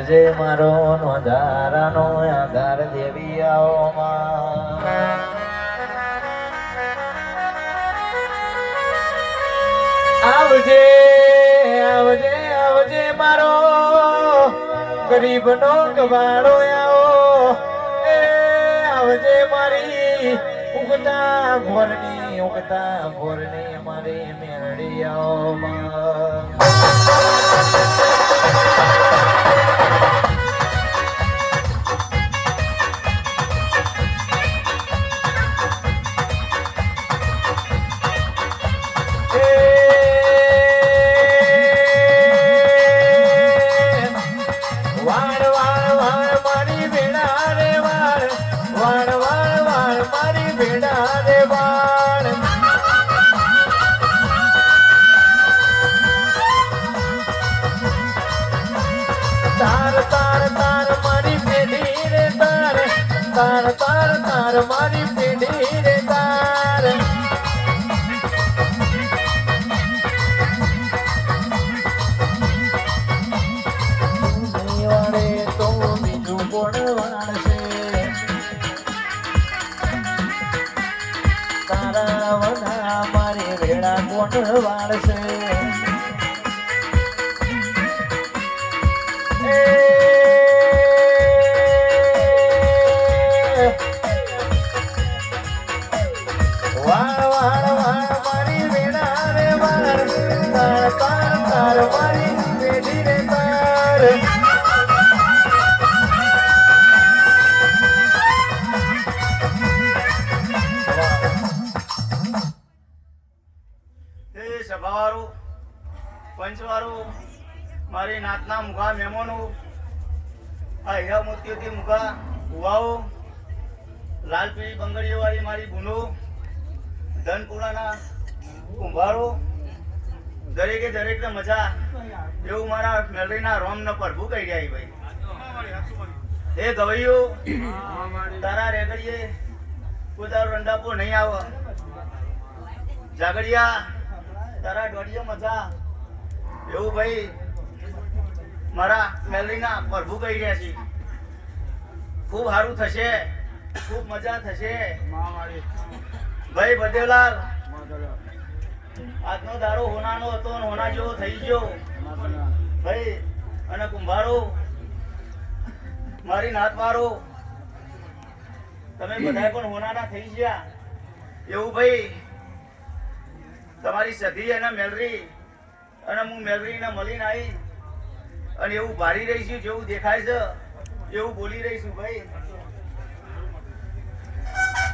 આવજે મારો નોંધારાનો આધાર દેવી આવો આવજે આવજે આવજે મારો ગરીબનો કબાડો આવો. એ, આવજે મારી ઉગતા ભોરની ઉગતા ભોરની મારી મેરડી આવો તાર તાર તાર, મારી પેઢી રે તાર. તો બીજું કોણ વાળશે તારા વના મારી વેળા કોણ વાળશે? હીરા મોતીઓથી મુખા ભુવાઓ લાલ પીળી બંગડીઓ વાળી મારી ભૂલો ધનપુરાના કુંભારો, દરેકે દરેકને મજા. એવું મારા મેલરીના રોમને પ્રભુ કહી ગયા ભાઈ. એ ગવૈયો, તારા રેગડીએ કોઈ તારો રંડાપો નહીં આવે. જાગડિયા તારા દોડીએ મજા. એવું ભાઈ, મારા મેલરીના પ્રભુ કહી રહ્યા છે. ખૂબ સારું થશે. ખૂબ મજા થશે. ભાઈ બધેલાલ આજનો દારો હોનાનો હતો હોના જેવો થઈ ગયો. ભાઈ અને કુંભારો મારી નાતવારો તમે બધાય પણ હોનાના થઈ ગયા. એવું ભાઈ તમારી સધી અને મેલરી અને હું મેલરીને મળીને આવી અને એવું ભારી રહી છું જેવું દેખાય છે. એવું બોલી રહી છું ભાઈ.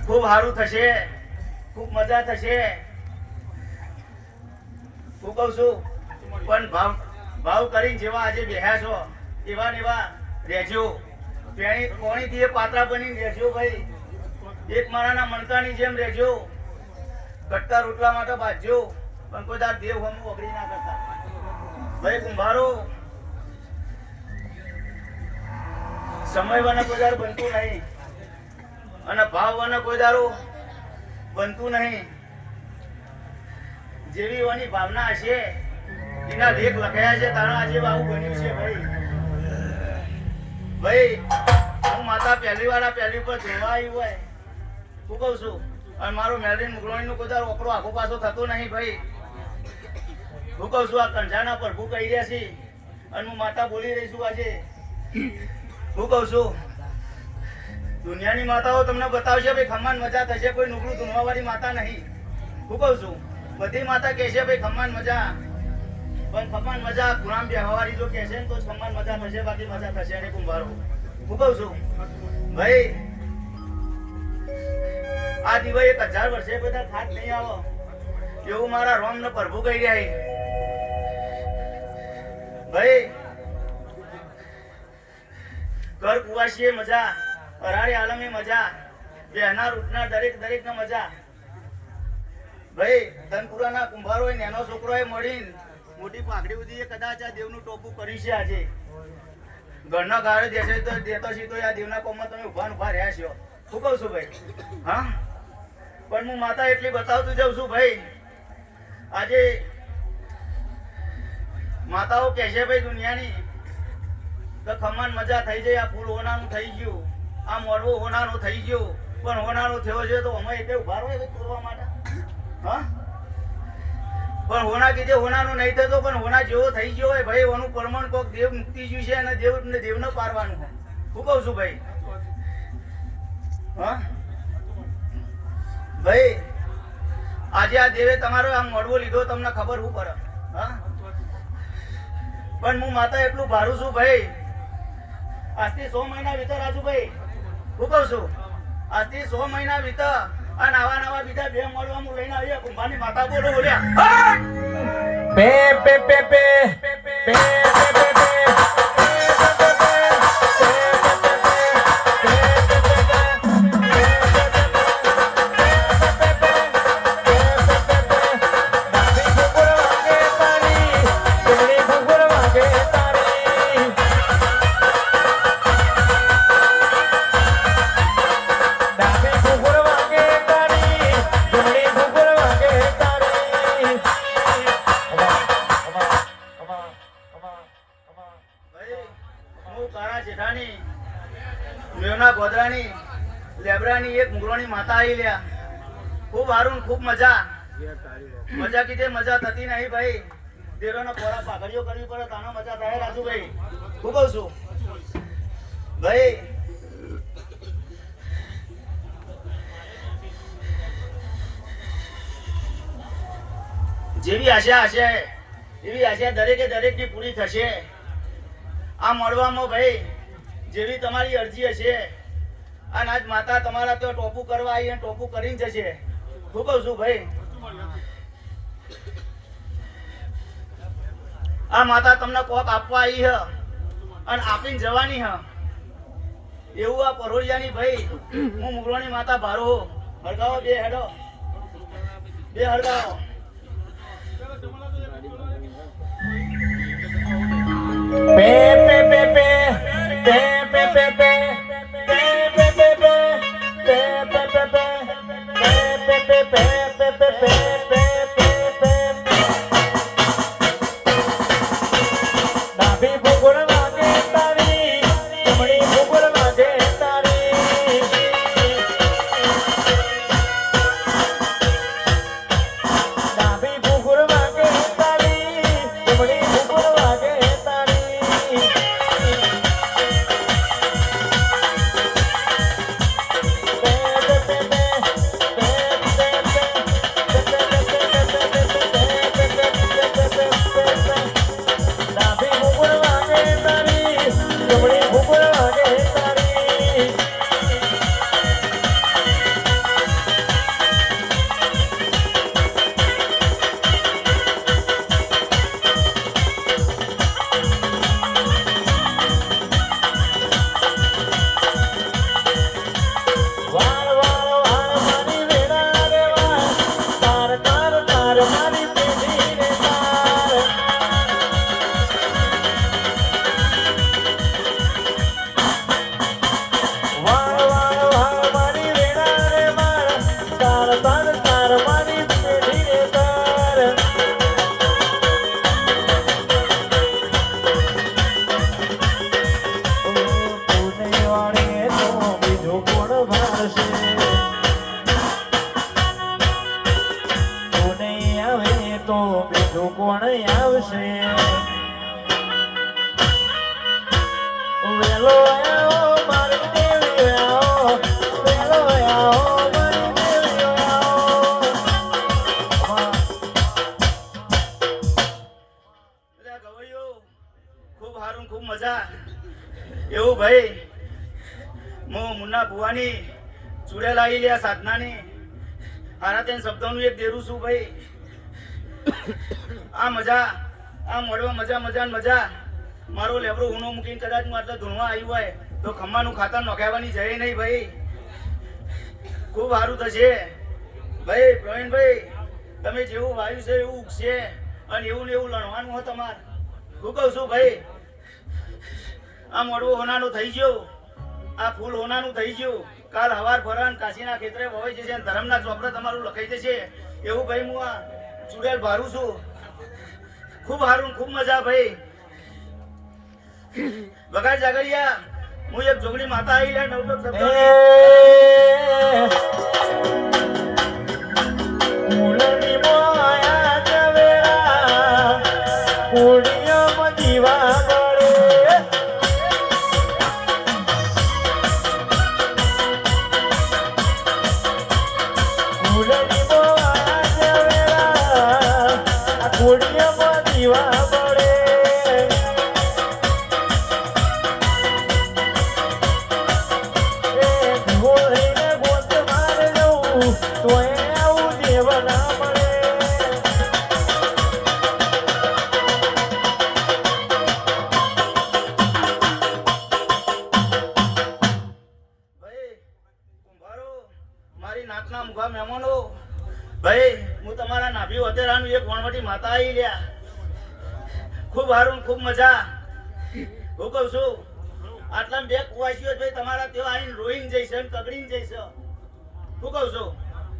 ખૂબ સારું થશે. ખૂબ મજા થશે. હું કહું છું, પણ ભાવ ભાવ કરીને જેવા આજે બેહ્યા છો, એવા ને એવા રહેજો. કોણીથી એ પાત્રા બની રહેજો ભાઈ. એક મારાના મણકાની જેમ રહેજો. કટકા રોટલા માટે બાજજો પણ કોઈ તાર દેવ હમ વગડી ના કરતા. ભાઈ, કુંભારો સમય વાના કોઈ બનતું નહીં. અને ભાવ વાના કોઈ બનતું નહીં. જેવી એવાની ભાવના હશે, એના લેખ લખાયા છે, તારા આજે આવું બન્યું છે ભાઈ. ભાઈ, હું માતા પહેલી વાર પહેલી ઉપર જોવા આવી હોય હું કહું છું? અને મારો મેલડીન મુગલોણીનો કોઈ દાડો ઓકરો આખો પાછો થતો નહીં ભાઈ. હું કહું છું? આ કંઠાના પ્રભુ કહી રહ્યા છે. અને હું માતા બોલી રહી છું આજે. હું કહું છું? દુનિયાની માતાઓ તમને બતાવશે ભાઈ ખમ્માન મજા થશે, કોઈ નુકડું ધૂનવાવાળી માતા નહીં. હું કહું છું, બધી માતા કહેશે ભાઈ ખમ્માન મજા. પણ ખમ્માન મજા ગુલામ બેહવારી જો કહેશે ને તો ખમ્માન મજા થશે, બાકી મજા થશે અને કુંભારો. હું કહું છું, ભાઈ, આ દિવાળી એક હજાર વર્ષે બધા થાક નહીં આવો. એવું મારા રોમ ને પ્રભુ કહી રહ્યા. ભાઈ ઘર કુવાસીએ મજા અરાળી આલમે મજા, બેહનાર ઉઠનાર દરેક દરેકને મજા. ભાઈ, ધનપુરાના કુંભારો હોય નેનો છોકરો મળીને મોટી પાઘડી ઉધી કદાચ આ દેવનું ટોપું કર્યું છે આજે. ઘરના ગાળે દેશે તો દેતો છે તો આ દેવના કોમમાં તમે ઊભા ઊભા રહ્યા છો. શું કહું છું ભાઈ? હા? પણ હું માતા એટલી બતાવતું જાઉં છું ભાઈ, આજે માતાઓ કહે છે ભાઈ દુનિયાની તો ખમણ મજા થઈ જાય, આ ફૂલ હોનાનું થઈ ગયું. આ મોડવું હોનાનું થઈ ગયું. પણ હોનાનું થયો છે તો અમે એટલે ઊભા રહો તોડવા માટે. હા? પણ હોના કીધે હોનાનું નહીં થતો, પણ હોના જેવો થઈ ગયો હોય ભાઈ હોનું પરમણ કોક દેવ મુક્તિ જ્યું છે અને દેવ ને દેવને પારવાનું હોય હું કહું છું ભાઈ? હા? ભાઈ, આજે આ દેવે તમારો આમ મોડવો લીધો, તમને ખબર હું પડે. હા? પણ હું માતા એટલું ભારું છું ભાઈ આજથી સો મહિના વિતર રાજુભાઈ હું કહું છું આજથી સો મહિના વિતર અને આવા નવા બીજા બે મળવા હું લઈને આવ્યા કુંભાની માતા બોલો બોલ્યા પે પે પે પે પે પે પે પે માતા લ્યા. ખૂબ હારું ખૂબ મજા. મજા કીધે મજા થતી નહીં ભાઈ. દેરોના પોરા પાઘડીઓ કરવી પડે તાનો મજા થાય રાજુભાઈ શું છું. ભાઈ જેવી આશા હશે એવી આશા દરેકે દરેકની પૂરી થશે. આ મળવામાં ભાઈ જેવી તમારી અરજી હશે અને આજ માતા તમારા તો ટોપું કરવા આવી ટોપું કરીને જશે. શું ભાઈ, આ માતા તમને કોક આપવા આવી હ અને આપીને જવાની હ. એવું આ પરોળિયાની ભાઈ, હું મુગલોની માતા ભારો હળગાવો બે હેડો. બે હળગાવો. પે પે પે pe હું ચૂડે લાવી લે સાધનાની. આના તેને શબ્દોનું એક દેરું છું ભાઈ. આ મજા, આ મળવા મજા મજા મજા. મારો લેબરો ઊનો મૂકીને કદાચ હું આટલા ધૂણવા આવ્યું હોય, તો ખમ્માનું ખાતર નોખાવાની જઈ નહીં ભાઈ. ખૂબ સારું થશે. ભાઈ પ્રવીણભાઈ તમે જેવું વાયુ છે એવું ઉગશે અને એવું ને એવું લણવાનું હોય તમારે. હું કહું છું ભાઈ, આ મોડવું હોનાનું થઈ ગયું. આ ફૂલ હોનાનું થઈ ગયું કાલ હવાર ભરણ કાશીના ખેતરે વવાઈ જશે ધરમના ચોપડે તમારું લખાઈ જશે એવું ભાઈ હું આ ચુડેલ ભારું છું. ખૂબ સારું ખૂબ મજા ભાઈ. બગાડ જાગરિયા હું એક જોગડી માતા આવી લે નવટો નાતના મુખા મહેમાનો ભાઈ હું તમારા નાભી વધેરાનું એક વણવટી માતા આવી લ્યા ખૂબ હારું ખૂબ મજા. હું કહું છું, આટલા બે કુવાસીઓ ભાઈ તમારા ત્યાં આવીને રોઈને જઈશે અને કગડીને જઈશે. હું કહું છું,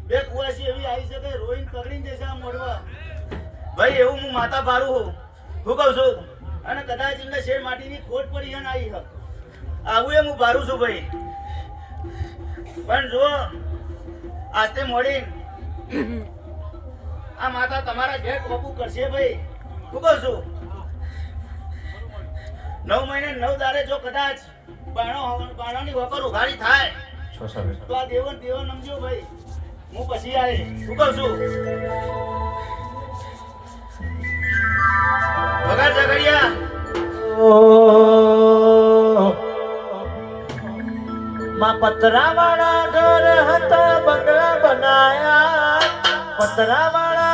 બે કુવાસી એવી આવી છે કે રોઈને કગડીને જઈશે આ મોડવા ભાઈ, એવું હું માતા ભારું હું હું કહું છું, અને કદાચ એમને શેર માટીની ખોટ પડી છે આવી છે આવું એ હું ભારું છું ભાઈ. પણ જો આસ્તે મોડી આ માતા તમારા ઘેર કોપું કરશે ભાઈ. શું કહું છું નવ મહિને નવ દાડે જો કદાચ બાણો બાણોની વગર ઉઘાડી થાય. તો આ દેવન દેવન સમજો ભાઈ. હું પછી આવે શું કહું છું? વગાડ ઝઘડિયા. માં પતરા વાળા ઘર હતા બંગલા બનાયા. પતરા વાળા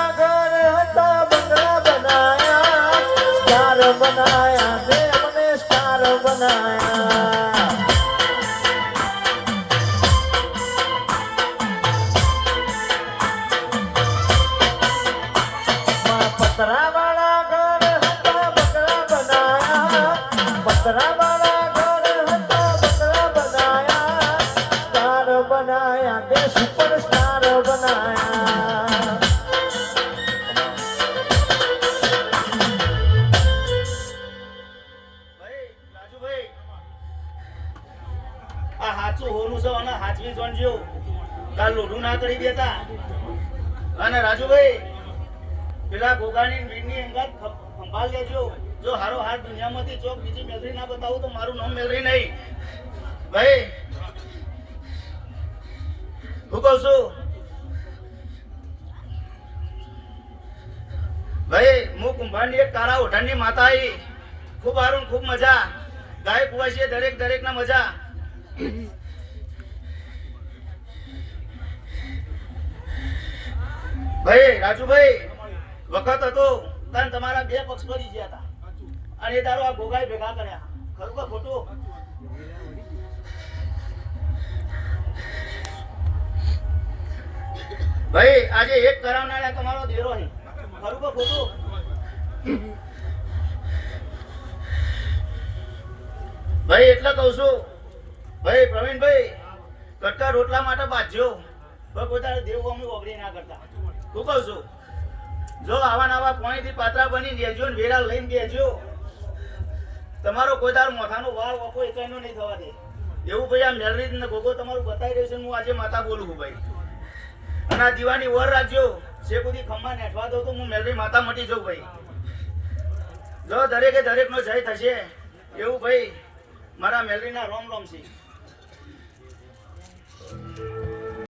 કાલ લોઢું ના કરી દેતા. અને રાજુભાઈ, પેલા ગોગાની વીરની અંગાત સંભાળ લેજો. જો હારો હાર દુનિયામાંથી ચોક બીજી મેલરી ના બતાવું તો મારું નામ મેલરી નહીં. ભાઈ હું ભાઈ હું કુંભારની એક તારા ઓઢાની માતા આવી ખૂબ આરું ખૂબ મજા. ગાય કુવાસીએ દરેક દરેક ના મજા. ભાઈ, રાજુભાઈ, વખત હતો તને તમારા બે પક્ષ ફરી ગયા હતા. અને તારો આ ભોગાઈ ભેગા કર્યા. ખરું કે ખોટું? ભાઈ, આજે એક કરાવનારા તમારો દેરો નહીં ખરું કે ખોટું. ભાઈ, એટલે કહું છું. ભાઈ, પ્રવીણભાઈ, કટકા રોટલા માટે બાજ્યો પણ પોતાને દેવ અમે ઓગળી ના કરતા. હું કહું છું, જો આવા નવા પાણીથી પાત્રા બની દેજો ને વેરા લઈને દેજો તમારો કોઈ તાર મોથાનો વાળ વખો એકનો નહીં થવા દે. એવું ભાઈ, આ મેલરી ને ગોગો તમારું બતાવી રહ્યું છે હું આજે માતા બોલું છું ભાઈ. અને આ દીવાની વર રાખજો. જે બધી ખંભા નેઠવા દો તો હું મેલરી માતા મટી જઉં ભાઈ. જો દરેકે દરેકનો જય થશે. એવું ભાઈ, મારા મેલરીના રોમ રોમ છે.